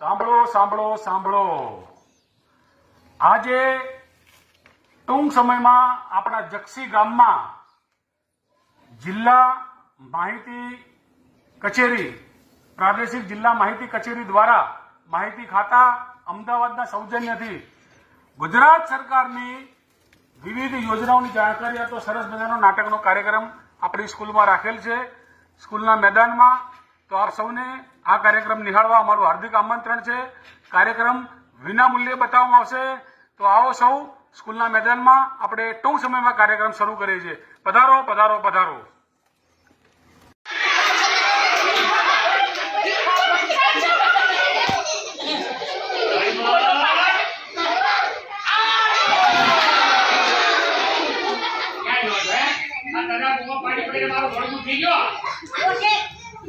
સાંભળો સાંભળો સાંભળો. આજે ટૂંક સમયમાં આપણા જક્ષી ગામમાં જિલ્લા માહિતી કચેરી, પ્રાદેશિક જિલ્લા માહિતી કચેરી દ્વારા માહિતી ખાતા અમદાવાદના સૌજન્યથી ગુજરાત સરકારની વિવિધ યોજનાઓની જાણકારી આપતો સરસ મજાનો નાટકનો કાર્યક્રમ આપણી સ્કૂલમાં રાખેલ છે. સ્કૂલના મેદાનમાં તો આપ સૌને આ કાર્યક્રમ નિહાળવા અમારું હાર્દિક આમંત્રણ છે. કાર્યક્રમ વિના મૂલ્યે બતાવવામાં આવશે. તો આવો સૌ સ્કૂલના મેદાનમાં આપણે ટૂંક સમયમાં કાર્યક્રમ શરૂ કરીએ છીએ. પધારો પધારો પધારો. મારો થઈ ગયો.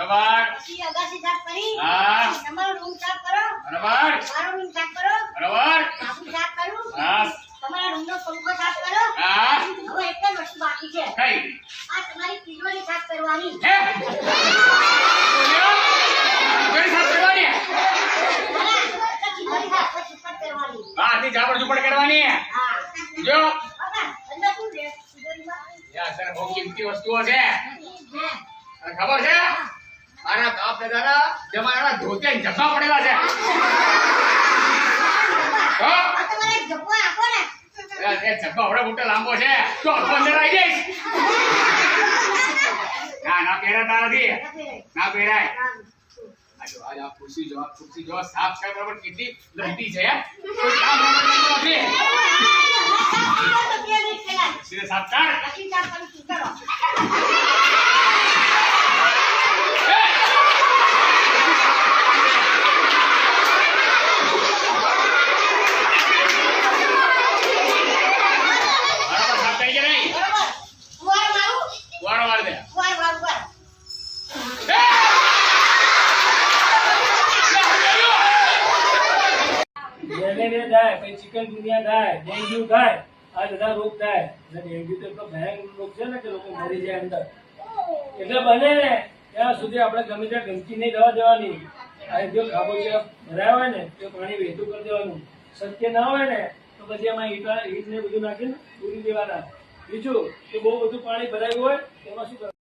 બરોબર પછી અગાસી સાફ કરી. હા. તમારો રૂમ સાફ કરો. બરોબર મારો રૂમ સાફ કરો. બરોબર બાથરૂમ સાફ કર્યું. હા તમારા રૂમનો પંખો સાફ કરો. હા હવે એક જ વસ્તુ બાકી છે. કઈ આ તમારી તિજોરી સાફ કરવાની. હે કરવાની હા, આ તિજોરી સાફ કરવાની. હા જો અંદર શું છે? તિજોરીમાં? યા સર બહુ કિંમતી વસ્તુઓ છે ખબર છે મારા બાપ દાદાના ને પડેલા છે તમારે જબ્બા હવે મોટો લાંબો છે તો અંદર આવી જઈશ ના ના પહેરાતા નથી નથી. ના પહેરાય આમ. આ જો આ આ ખુરશી જો આ ખુરશી જો સાફ સાફ બરાબર કેટલી લંટી છે કોઈ કામ નથી સીધે સાફ કર બરાબર સાફ થઈ ગયા નહીં વાળો વાર દે મેલેરિયા થાય, પછી ચિકનગુનિયા થાય, ડેન્ગ્યુ થાય, આ બધા રોગ થાય. અને ડેન્ગ્યુ તો એટલો ભયાનક રોગ છે ને કે લોકો મરી જાય અંદર. એટલે બને ને, ત્યાં સુધી આપણે ગમે ત્યાં ગંદકી નહીં દવા દેવાની. આ જો ખાબોચિયા ભરાયા હોય ને, તો પાણી વહેતું કરી દેવાનું. શક્ય ના હોય ને, તો પછી એમાં ઈટા ઈટ ને બધું નાખીને પૂરી દેવાના. બીજું, કે બહુ બધું પાણી ભરાયું હોય, એમાં શું